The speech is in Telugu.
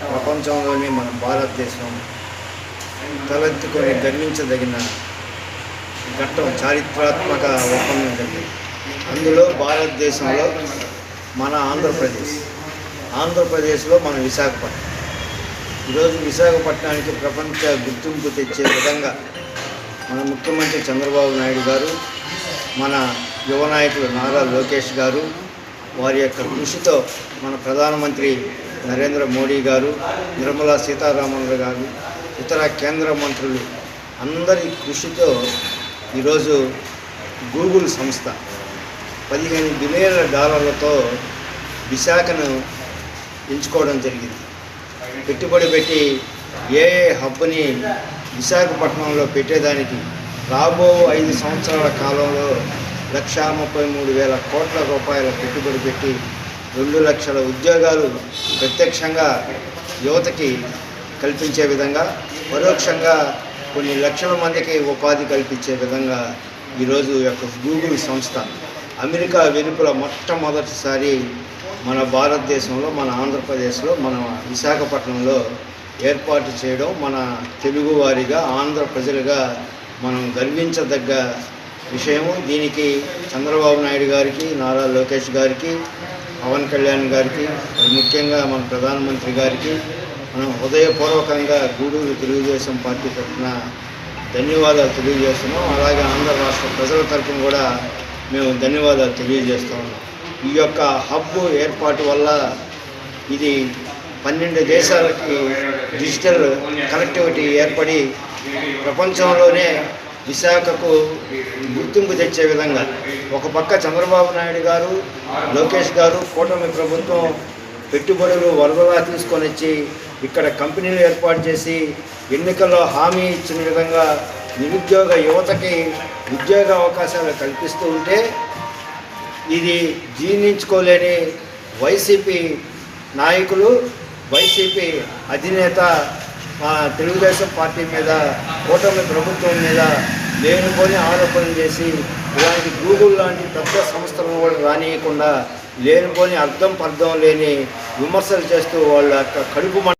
ప్రపంచంలోనే మన భారతదేశం తలెత్తుకొని గర్వించదగిన ఘట్టం చారిత్రాత్మక ఒప్పందం జరిగింది. అందులో భారతదేశంలో మన ఆంధ్రప్రదేశ్. ఆంధ్రప్రదేశ్లో మన విశాఖపట్నం. ఈరోజు విశాఖపట్నానికి ప్రపంచ గుర్తింపు తెచ్చే విధంగా మన ముఖ్యమంత్రి చంద్రబాబు నాయుడు గారు మన యువ నాయకులు నారా లోకేష్ గారు వారి యొక్క కృషితో మన ప్రధానమంత్రి నరేంద్ర మోడీ గారు నిర్మలా సీతారామన్ గారు ఇతర కేంద్ర మంత్రులు అందరి కృషితో ఈరోజు గూగుల్ సంస్థ పదిహేను బిలియన్ల డాలర్లతో విశాఖను ఎంచుకోవడం జరిగింది. పెట్టుబడి పెట్టి ఏ హబ్ని విశాఖపట్నంలో పెట్టేదానికి రాబో ఐదు సంవత్సరాల కాలంలో లక్షా ముప్పై మూడు వేల కోట్ల రూపాయల పెట్టుబడి పెట్టి రెండు లక్షల ఉద్యోగాలు ప్రత్యక్షంగా యువతకి కల్పించే విధంగా పరోక్షంగా కొన్ని లక్షల మందికి ఉపాధి కల్పించే విధంగా ఈరోజు యొక్క గూగుల్ సంస్థ అమెరికా వెలుపల మొట్టమొదటిసారి మన భారతదేశంలో మన ఆంధ్రప్రదేశ్లో మన విశాఖపట్నంలో ఏర్పాటు చేయడం మన తెలుగువారిగా ఆంధ్ర ప్రజలుగా మనం గర్వించదగ్గ విషయము. దీనికి చంద్రబాబు నాయుడు గారికి నారా లోకేష్ గారికి పవన్ కళ్యాణ్ గారికి ముఖ్యంగా మన ప్రధానమంత్రి గారికి మనం హృదయపూర్వకంగా గూడూరు తెలుగుదేశం పార్టీ తరఫున ధన్యవాదాలు తెలియజేస్తున్నాం. అలాగే ఆంధ్ర రాష్ట్ర ప్రజల తరఫున కూడా మేము ధన్యవాదాలు తెలియజేస్తూ ఉన్నాం. ఈ యొక్క హబ్ ఏర్పాటు వల్ల ఇది పన్నెండు దేశాలకి డిజిటల్ కనెక్టివిటీ ఏర్పడి ప్రపంచంలోనే విశాఖకు గుర్తింపు తెచ్చే విధంగా ఒక పక్క చంద్రబాబు నాయుడు గారు లోకేష్ గారు కూటమి ప్రభుత్వం పెట్టుబడులు వరదలా తీసుకొని వచ్చి ఇక్కడ కంపెనీలు ఏర్పాటు చేసి ఎన్నికల్లో హామీ ఇచ్చిన విధంగా నిరుద్యోగ యువతకి ఉద్యోగ అవకాశాలు కల్పిస్తూ ఉంటే ఇది జీర్ణించుకోలేని వైసీపీ నాయకులు వైసీపీ అధినేత తెలుగుదేశం పార్టీ మీద కూటమి ప్రభుత్వం మీద లేనిపోని ఆరోపణలు చేసి ఇలాంటి గూగుల్ లాంటి పెద్ద సంస్థలను కూడా రానియకుండా లేనిపోని అర్థం పర్థం లేని విమర్శలు చేస్తూ వాళ్ళ యొక్క కడుపు మంట